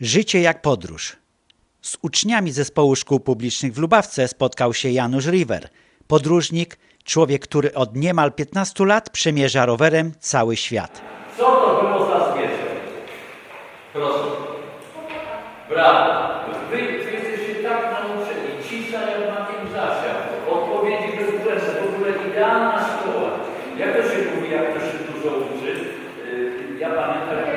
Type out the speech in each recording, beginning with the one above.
Życie jak podróż. Z uczniami zespołu szkół publicznych w Lubawce spotkał się Janusz River, podróżnik, człowiek, który od niemal 15 lat przemierza rowerem cały świat. Co to było za zwierzę? Proszę. Brawo. Wy, wy jesteście tak nauczeni. Cisza jak matematyzacja. Odpowiedzi bezbłędne. W ogóle idealna szkoła. Jak to się mówi, jak to się dużo uczy? Yy, Ja pamiętam,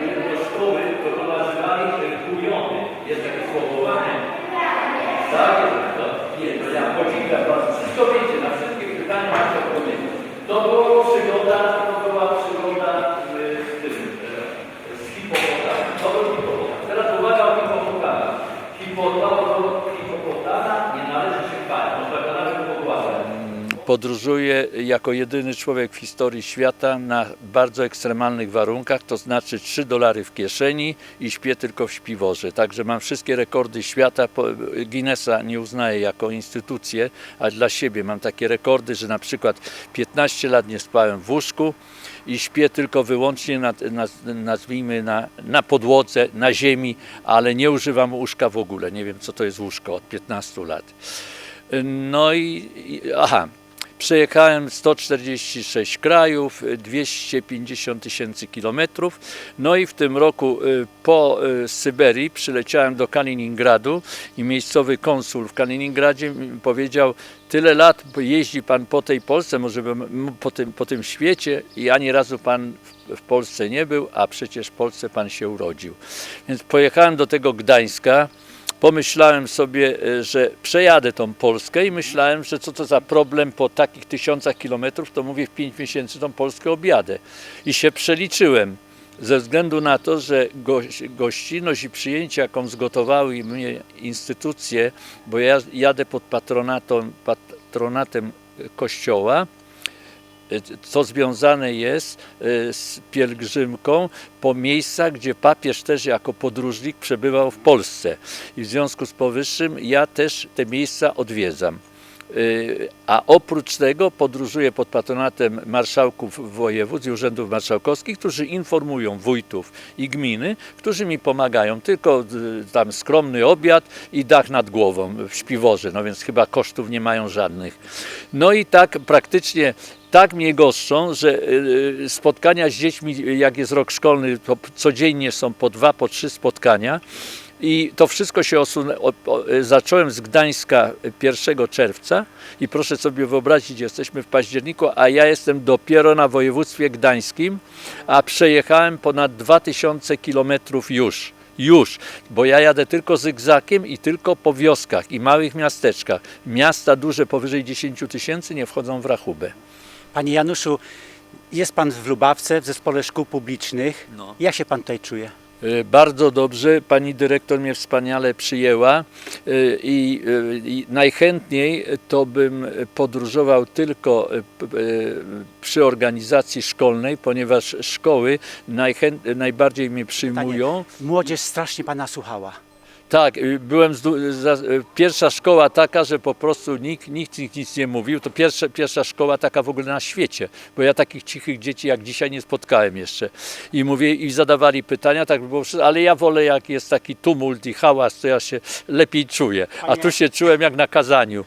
botar o podróżuję jako jedyny człowiek w historii świata na bardzo ekstremalnych warunkach, to znaczy 3 dolary w kieszeni i śpię tylko w śpiworze. Także mam wszystkie rekordy świata. Guinnessa nie uznaję jako instytucję, a dla siebie mam takie rekordy, że na przykład 15 lat nie spałem w łóżku i śpię tylko wyłącznie na, na, nazwijmy na, na podłodze, na ziemi, ale nie używam łóżka w ogóle. Nie wiem co to jest łóżko od 15 lat. No i aha, przejechałem 146 krajów, 250 tysięcy kilometrów. No i w tym roku y, po y, Syberii przyleciałem do Kaliningradu i miejscowy konsul w Kaliningradzie powiedział, tyle lat jeździ pan po tej Polsce, może po tym, po tym świecie i ani razu pan w Polsce nie był, a przecież w Polsce pan się urodził. Więc pojechałem do tego Gdańska, pomyślałem sobie, e, że przejadę tą Polskę i myślałem, że co to za problem po takich tysiącach kilometrów, to mówię w 5 miesięcy tą Polskę objadę. I się przeliczyłem. Ze względu na to, że goś, gościnność i przyjęcie, jaką zgotowały mnie instytucje, bo ja jadę pod patronatem, patronatem kościoła, co związane jest e, z pielgrzymką po miejscach, gdzie papież też jako podróżnik przebywał w Polsce. I w związku z powyższym ja też te miejsca odwiedzam. Y, A oprócz tego podróżuję pod patronatem marszałków województw i urzędów marszałkowskich, którzy informują wójtów i gminy, którzy mi pomagają. Tylko y, tam skromny obiad i dach nad głową w śpiworze, no więc chyba kosztów nie mają żadnych. No i tak praktycznie tak mnie goszczą, że y, spotkania z dziećmi, jak jest rok szkolny, to codziennie są po dwa, po trzy spotkania. I to wszystko się osunę, o, o, zacząłem z Gdańska 1 czerwca i proszę sobie wyobrazić, jesteśmy w październiku, a ja jestem dopiero na województwie gdańskim, a przejechałem ponad 2000 kilometrów już. Już, bo ja jadę tylko zygzakiem i tylko po wioskach i małych miasteczkach. Miasta duże powyżej 10 tysięcy nie wchodzą w rachubę. Panie Januszu, jest pan w Lubawce w zespole szkół publicznych. No. Jak się pan tutaj czuje? Y, Bardzo dobrze, pani dyrektor mnie wspaniale przyjęła y, i, y, i najchętniej to bym podróżował tylko przy organizacji szkolnej, ponieważ szkoły najchęt, najbardziej mnie przyjmują. Młodzież strasznie pana słuchała. Tak, y, byłem y, pierwsza szkoła taka, że po prostu nikt, nikt nic, nic nie mówił. To pierwsza, pierwsza szkoła taka w ogóle na świecie, bo ja takich cichych dzieci jak dzisiaj nie spotkałem jeszcze. I mówię, i zadawali pytania, tak było ale ja wolę jak jest taki tumult i hałas, to ja się lepiej czuję. A tu się czułem jak na kazaniu.